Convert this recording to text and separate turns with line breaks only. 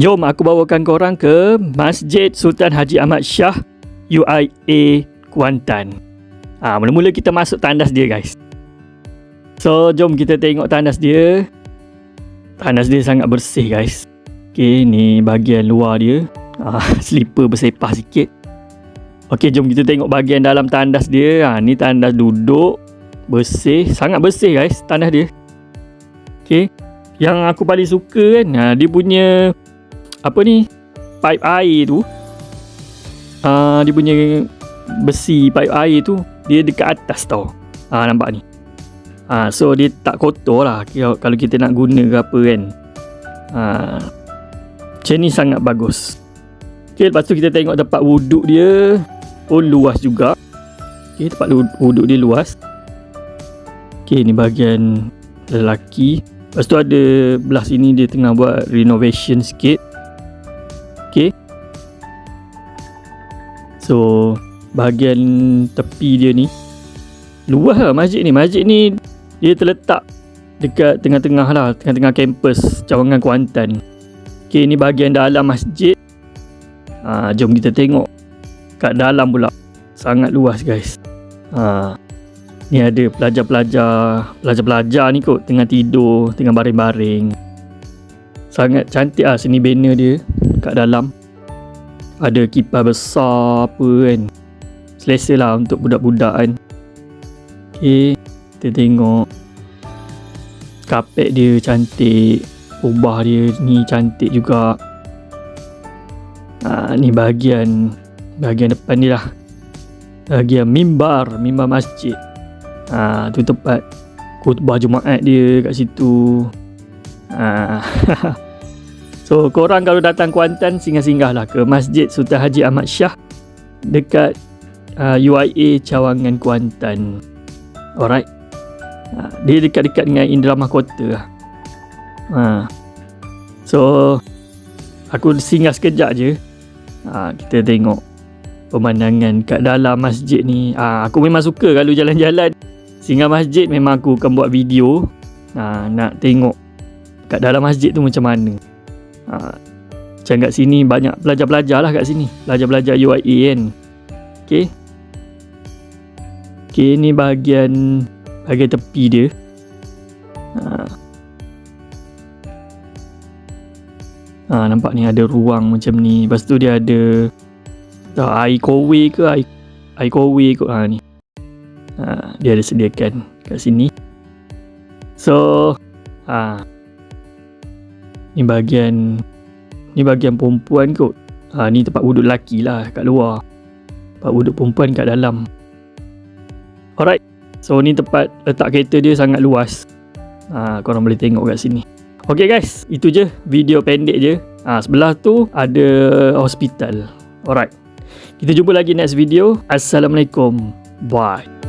Jom aku bawakan korang ke Masjid Sultan Haji Ahmad Shah UIA Kuantan. Ah, ha, mula-mula kita masuk tandas dia guys. So, jom kita tengok tandas dia. Tandas dia sangat bersih guys. Okay, ni bahagian luar dia. Ah, slipper bersepah sikit. Okay, jom kita tengok bahagian dalam tandas dia. Ah, ni tandas duduk. Bersih. Sangat bersih guys tandas dia. Okay. Yang aku paling suka kan, ah, dia punya apa ni? Pipe air tu. Uh, dia punya besi pipe air tu dia dekat atas tau. Uh, nampak ni? Uh, so dia tak kotor lah kalau kita nak guna ke apa kan. Uh, macam ni sangat bagus. Ok lepas tu kita tengok tempat wuduk dia. Pun luas juga. Ok tempat wuduk dia luas. Ok ni bahagian lelaki. Lepas tu ada belah sini dia tengah buat renovation sikit Okay. So, bahagian tepi dia ni luas lah masjid ni. Masjid ni dia terletak dekat tengah-tengah lah, tengah-tengah kampus cawangan Kuantan. Okay, ni bahagian dalam masjid. Ha, jom kita tengok kat dalam pula. Sangat luas guys. Ha, ni ada pelajar-pelajar, pelajar-pelajar ni kot tengah tidur, tengah baring-baring. Sangat cantik lah seni banner dia kat dalam. Ada kipas besar apa kan. Selesa lah untuk budak-budak kan. Ok kita tengok. Kapet dia cantik. Ubah dia ni cantik juga. Ha, ni bahagian bahagian depan ni lah. Bahagian mimbar mimbar masjid. Ha, tu tempat khutbah Jumaat dia kat situ. Ha, So korang kalau datang Kuantan singgah-singgah lah ke Masjid Sultan Haji Ahmad Shah dekat uh, UIA Cawangan Kuantan. Alright. Uh, dia dekat-dekat dengan Indra Mahkota lah. Uh. So aku singgah sekejap je. Uh, kita tengok pemandangan kat dalam masjid ni. Uh, aku memang suka kalau jalan-jalan singgah masjid memang aku akan buat video. Uh, nak tengok kat dalam masjid tu macam mana. Ha, macam kat sini banyak pelajar-pelajar lah kat sini. Pelajar-pelajar UIA kan. Okay. Okay ni bahagian bahagian tepi dia. Ha. ha nampak ni ada ruang macam ni. Lepas tu dia ada tak, air kowe ke air, air kowe kot ha, ni. Ha, dia ada sediakan kat sini. So, ha, Ni bahagian Ni bahagian perempuan kot. Ha, Ni tempat wuduk lelaki lah kat luar. Tempat wuduk perempuan kat dalam. Alright. So ni tempat letak kereta dia sangat luas. Ha, Korang boleh tengok kat sini. Okay guys. Itu je video pendek je. Ha, Sebelah tu ada hospital. Alright. Kita jumpa lagi next video. Assalamualaikum. Bye